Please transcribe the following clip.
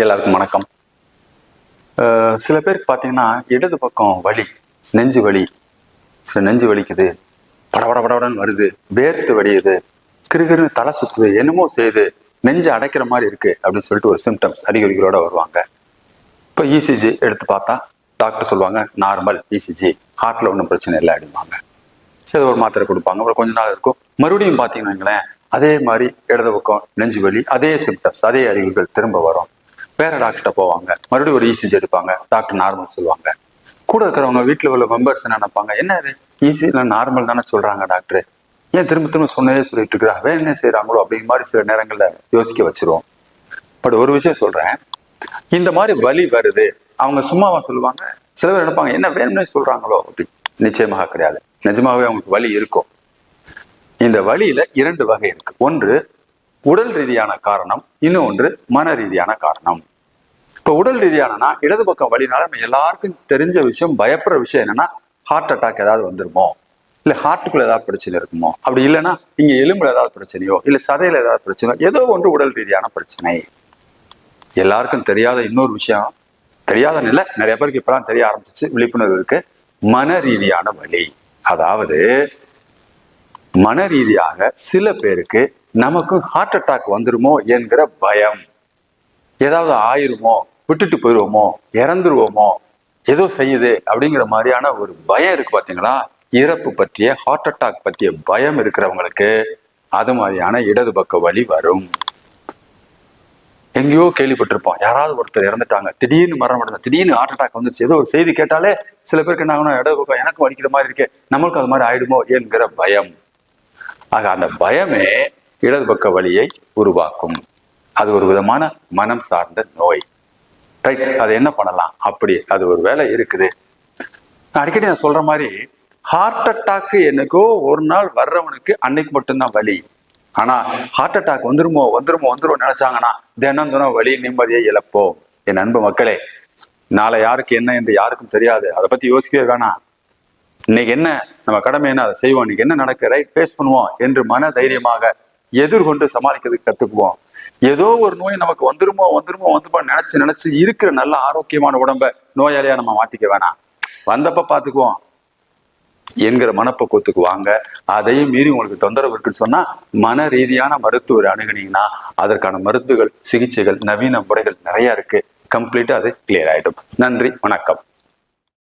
எல்லாருக்கும் வணக்கம். சில பேருக்கு பார்த்தீங்கன்னா இடது பக்கம் வலி நெஞ்சு வலி சில நெஞ்சு வலிக்குது படபட படபடன்னு வருது வேர்த்து வடியுது கிருகிருன்னு தலை சுத்துது என்னமோ செய்யுது நெஞ்சு அடைக்கிற மாதிரி இருக்கு அப்படின்னு சொல்லிட்டு ஒரு சிம்டம்ஸ் அறிகுறிகளோட வருவாங்க. இப்போ இசிஜி எடுத்து பார்த்தா டாக்டர் சொல்லுவாங்க நார்மல் இசிஜி ஹார்ட்ல ஒன்றும் பிரச்சனை இல்லை அப்படிம்பாங்க. ஏதோ ஒரு மாத்திரை கொடுப்பாங்க அப்புறம் கொஞ்ச நாள் இருக்கும். மறுபடியும் பார்த்தீங்கன்னா வைங்களேன் அதே மாதிரி இடது பக்கம் நெஞ்சு வலி அதே சிம்டம்ஸ் அதே அறிகுறிகள் திரும்ப வரும். வேற டாக்டர்கிட்ட போவாங்க. மறுபடியும் ஒரு இசிஜி எடுப்பாங்க. டாக்டர் நார்மல் சொல்லுவாங்க. கூட இருக்கிறவங்க வீட்டில் உள்ள மெம்பர்ஸ் என்ன நினைப்பாங்க? என்ன இது? ஈஸி நார்மல் தானே சொல்றாங்க டாக்டர் ஏன் திரும்ப திரும்ப சொன்னதே சொல்லிட்டு இருக்கிறா? வேற என்ன செய்கிறாங்களோ அப்படிங்கிற மாதிரி சில நேரங்களில் யோசிக்க வச்சிருவோம். பட் ஒரு விஷயம் சொல்றேன். இந்த மாதிரி வலி வருது. அவங்க சும்மாவா சொல்லுவாங்க. சில பேர் நினைப்பாங்க என்ன வேணும்னே சொல்றாங்களோ? அப்படி. நிச்சயமாக கிடையாது. நிஜமாவே அவங்களுக்கு வலி இருக்கும். இந்த வலியில இரண்டு வகை இருக்கு. ஒன்று உடல் ரீதியான காரணம் இன்னொன்று மன ரீதியான காரணம். இப்போ உடல் ரீதியானனா இடது பக்கம் வழினால நம்ம எல்லாருக்கும் தெரிஞ்ச விஷயம் பயப்படுற விஷயம் என்னன்னா ஹார்ட் அட்டாக் ஏதாவது வந்துருமோ? இல்லை ஹார்ட்டுக்குள்ள ஏதாவது பிரச்சனை இருக்குமோ? அப்படி இல்லைன்னா இங்கே எலும்புல ஏதாவது பிரச்சனையோ இல்லை சதையில ஏதாவது பிரச்சனையோ ஏதோ ஒன்று உடல் ரீதியான பிரச்சனை. எல்லாருக்கும் தெரியாத இன்னொரு விஷயம். தெரியாத நிலை நிறைய பேருக்கு இப்பெல்லாம் தெரிய ஆரம்பிச்சிச்சு விழிப்புணர்வு இருக்கு. மன ரீதியான வழி அதாவது மன ரீதியாக சில பேருக்கு நமக்கு ஹார்ட் அட்டாக் வந்துருமோ என்கிற பயம். ஏதாவது ஆயிருமோ விட்டுட்டு போயிடுவோமோ இறந்துருவோமோ ஏதோ செய்யுது அப்படிங்கிற மாதிரியான ஒரு பயம் இருக்கு பார்த்தீங்களா இறப்பு பற்றிய ஹார்ட் அட்டாக் பற்றிய பயம் இருக்கிறவங்களுக்கு அது மாதிரியான இடது பக்க வலி வரும். எங்கேயோ கேள்விப்பட்டிருப்போம். யாராவது ஒருத்தர் இறந்துட்டாங்க. திடீர்னு மரணம் அடைந்த திடீர்னு ஹார்ட் அட்டாக் வந்துருச்சு. ஏதோ ஒரு செய்தி கேட்டாலே சில பேருக்கு என்ன ஆகணும் இடது பக்கம் எனக்கு வலிக்கிற மாதிரி இருக்கே நம்மளுக்கு அது மாதிரி ஆயிடுமோ என்கிற பயம். ஆக அந்த பயமே இடது பக்க வலியை உருவாக்கும். அது ஒரு விதமான மனம் சார்ந்த நோய். ரைட் அதை என்ன பண்ணலாம்? அப்படி அது ஒரு வேலை இருக்குது. நான் அடிக்கடி நான் சொல்ற மாதிரி ஹார்ட் அட்டாக்கு எனக்கோ ஒரு நாள் வர்றவனுக்கு அன்னைக்கு மட்டும்தான் வலி. ஆனா ஹார்ட் அட்டாக் வந்துருமோ வந்துருமோ வந்துருமோ நினைச்சாங்கன்னா தினம் தினம் வலி நிம்மதியை இழப்போம். என் அன்பு மக்களே நாளை யாருக்கு என்ன என்று யாருக்கும் தெரியாது. அதை பத்தி யோசிக்கவே வேணாம். இன்னைக்கு என்ன? நம்ம கடமை என்ன? அதை செய்வோம். இன்னைக்கு என்ன நடக்கு? ரைட் ஃபேஸ் பண்ணுவோம் என்று மன தைரியமாக எதிர்கொண்டு சமாளிக்கிறதுக்கு கத்துக்குவோம். ஏதோ ஒரு நோய் நமக்கு வந்துருமோ வந்துருமோ வந்துருமோ நினைச்சு நினைச்சு இருக்கிற நல்ல ஆரோக்கியமான உடம்ப நோயாளியா நம்ம மாத்திக்க வேணாம். வந்தப்ப பாத்துக்குவோம் என்கிற மனப்பக்குவத்துக்கு வாங்க அதையும் மீறி உங்களுக்கு தொந்தரவு இருக்குன்னு சொன்னா மன ரீதியான மருத்துவரை அணுகுனீங்கன்னா அதற்கான மருந்துகள் சிகிச்சைகள் நவீன முறைகள் நிறைய இருக்கு. கம்ப்ளீட்டா அது கிளியர் ஆயிடும். நன்றி வணக்கம்.